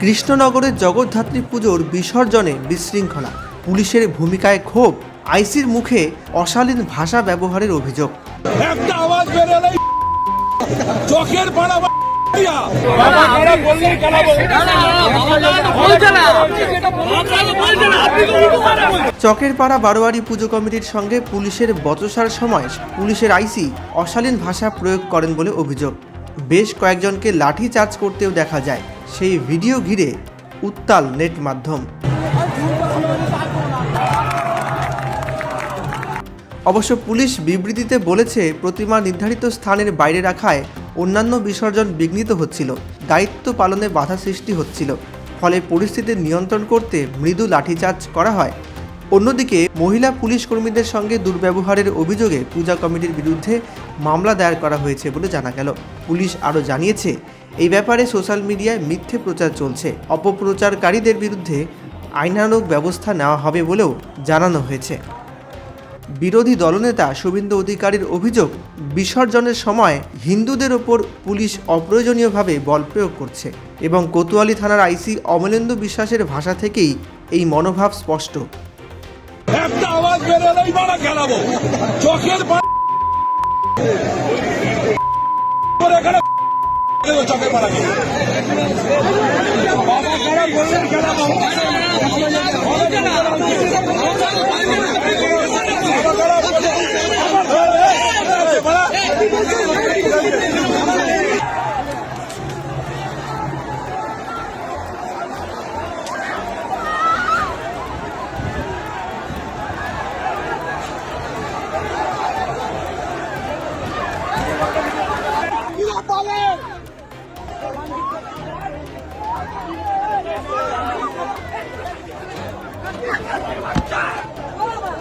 কৃষ্ণনগরের জগদ্ধাত্রী পুজোর বিসর্জনে বিশৃঙ্খলা পুলিশের ভূমিকায় ক্ষোভ আইসির মুখে অশালীন ভাষা ব্যবহারের অভিযোগ একটা আওয়াজ বেরোলেই চকের পাড়া চকের পাড়া বারোয়ারি পুজো কমিটির সঙ্গে পুলিশের বচসার সময় পুলিশের আইসি অশালীন ভাষা প্রয়োগ করেন বলে অভিযোগ। বেশ কয়েকজনকে লাঠি চার্জ করতেও দেখা যায়। সেই ভিডিও ঘিরে উত্তাল নেট মাধ্যম। অবশ্য পুলিশ বিবৃতিতে বলেছে, প্রতিমা নির্ধারিত স্থানের বাইরে রাখায় অন্যান্য বিসর্জন বিঘ্নিত হচ্ছিল। দায়িত্ব পালনে বাধা সৃষ্টি হচ্ছিল। ফলে পরিস্থিতি নিয়ন্ত্রণ করতে মৃদু লাঠিচার্জ করা হয়। অন্যদিকে, মহিলা পুলিশ কর্মীদের সঙ্গে দুর্ব্যবহারের অভিযোগে পূজা কমিটির বিরুদ্ধে মামলা দায়ের করা হয়েছে বলে জানা গেল। পুলিশ আরও জানিয়েছে, এই ব্যাপারে সোশ্যাল মিডিয়ায় মিথ্যে প্রচার চলছে। অপপ্রচারকারীদের বিরুদ্ধে আইনানুগ ব্যবস্থা নেওয়া হবে বলেও জানানো হয়েছে। বিরোধী দলনেতা শুভেন্দু অধিকারীর অভিযোগ, বিসর্জনের সময় হিন্দুদের ওপর পুলিশ অপ্রয়োজনীয়ভাবে বল প্রয়োগ করছে এবং কোতোয়ালি থানার আইসি অমলেন্দু বিশ্বাসের ভাষা থেকেই এই মনোভাব স্পষ্ট। আওয়াজ